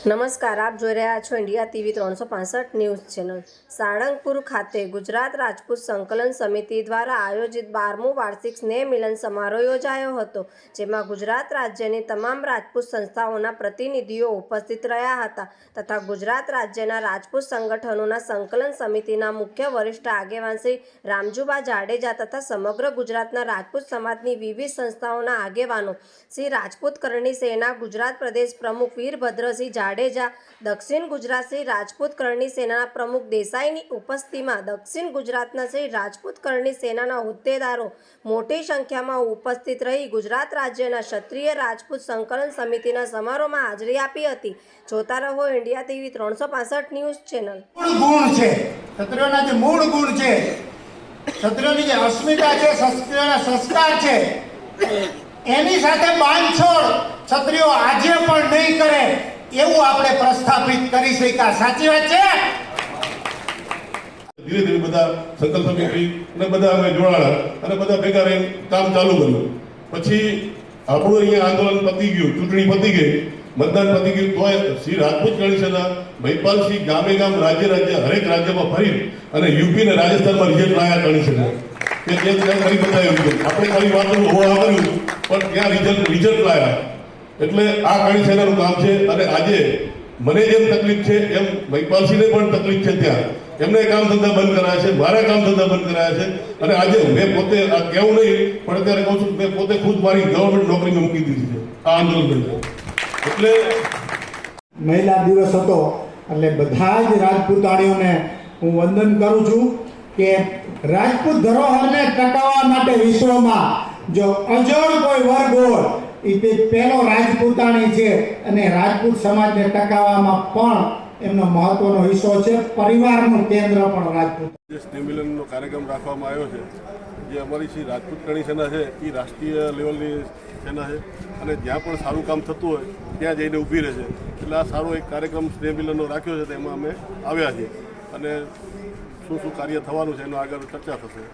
નમસ્કાર, આપ જોઈ રહ્યા છો ઇન્ડિયા ટીવી ત્રણસો પાસઠ ન્યૂઝ ચેનલ. સાળંગપુર ખાતે ગુજરાત રાજપૂત સંકલન સમિતિ દ્વારા આયોજિત બારમું વાર્ષિક સ્નેહ મિલન સમારોહ યોજાયો હતો, જેમાં ગુજરાત રાજ્યની તમામ રાજપૂત સંસ્થાઓના પ્રતિનિધિઓ ઉપસ્થિત રહ્યા હતા તથા ગુજરાત રાજ્યના રાજપૂત સંગઠનોના સંકલન સમિતિના મુખ્ય વરિષ્ઠ આગેવાન શ્રી રામજુબા જાડેજા તથા સમગ્ર ગુજરાતના રાજપૂત સમાજની વિવિધ સંસ્થાઓના આગેવાનો શ્રી રાજપૂત કરણી સેના, ગુજરાત પ્રદેશ પ્રમુખ વીરભદ્રસિંહ જાડેજા દક્ષિણ ગુજરાત શ્રી રાજપૂત કરણી સેનાના પ્રમુખ દેસાઈની ઉપસ્થિતિમાં દક્ષિણ ગુજરાતના શ્રી રાજપૂત કરણી સેનાના હોદ્દેદારો મોટી સંખ્યામાં ઉપસ્થિત રહી ગુજરાત રાજ્યના ક્ષત્રિય રાજપૂત સંકલન સમિતિના સમારોહમાં હાજરી આપી હતી. જોતા રહો ઇન્ડિયા ટીવી ત્રણસો પાસઠ ન્યૂઝ ચેનલ. છે, એની સાથે બાંધછોડ ક્ષત્રિયો આજે પણ નહીં કરે. એવું આપણે પ્રસ્થાપિત કરી શક્યા. સાચી વાત છે? ધીરે ધીરે બધા સંકલ્પ સમિતિ અને બધા અમે જોડાણા અને બધા ભેગા રહીને કામ ચાલુ કર્યું. પછી આપણું અહીંયા આંદોલન પતી ગયું, ચૂંટણી પતી ગઈ. મતદાન પતી ગયું તો શ્રી રાજપૂત ગણેશના મહિપાલસિંહ ગામે ગામ રાજ્ય રાજ્ય હરેક રાજ્યમાં ફરી અને યુપી અને રાજસ્થાનમાં રિઝલ્ટ લાયા ગણેશના. કે જે ત્યાં કરી બતાવ્યું આપણે ખાલી વાતનું હોવા કર્યું, પણ ત્યાં રિઝલ્ટ રિઝલ્ટ લાયા. એટલે આ કણી સેનાનું કામ છે? અને આજે મને જેમ તકલીફ છે, એમ મહિપાલસિંહને પણ તકલીફ છે ત્યાં. એમને કામ ધંધા બંધ કરાયા છે, મારા કામ ધંધા બંધ કરાયા છે. અને આજે મેં પોતે, આ કહેવું નહીં, પણ અત્યારે કહું છું, મેં પોતે ખુદ મારી ગવર્મેન્ટ નોકરીમાં મૂકી દીધી છે. આ આંદોલન એટલે મહિલા દિવસ હતો, એટલે બધા જ રાજપૂતાણીઓને હું વંદન કરું છું કે રાજપૂત ધરોહરને ટકાવવા માટે વિશ્વમાં જો અજોડ કોઈ વર્ગ હોય એ પહેલો રાજપૂતાણી છે અને રાજપૂત સમાજને ટકાવવામાં પણ એમનો મહત્વનો હિસ્સો છે. પરિવારનું કેન્દ્ર પણ રાજપૂત. જે સ્નેહ કાર્યક્રમ રાખવામાં આવ્યો છે, જે અમારી શ્રી રાજપૂત કણી સેના છે એ રાષ્ટ્રીય લેવલની સેના છે અને જ્યાં પણ સારું કામ થતું હોય, ત્યાં જઈને ઊભી રહે છે. એટલે આ સારો એક કાર્યક્રમ સ્નેહમિલનનો રાખ્યો છે, તેમાં અમે આવ્યા છીએ. અને શું શું કાર્ય થવાનું છે, એનો આગળ ચર્ચા થશે.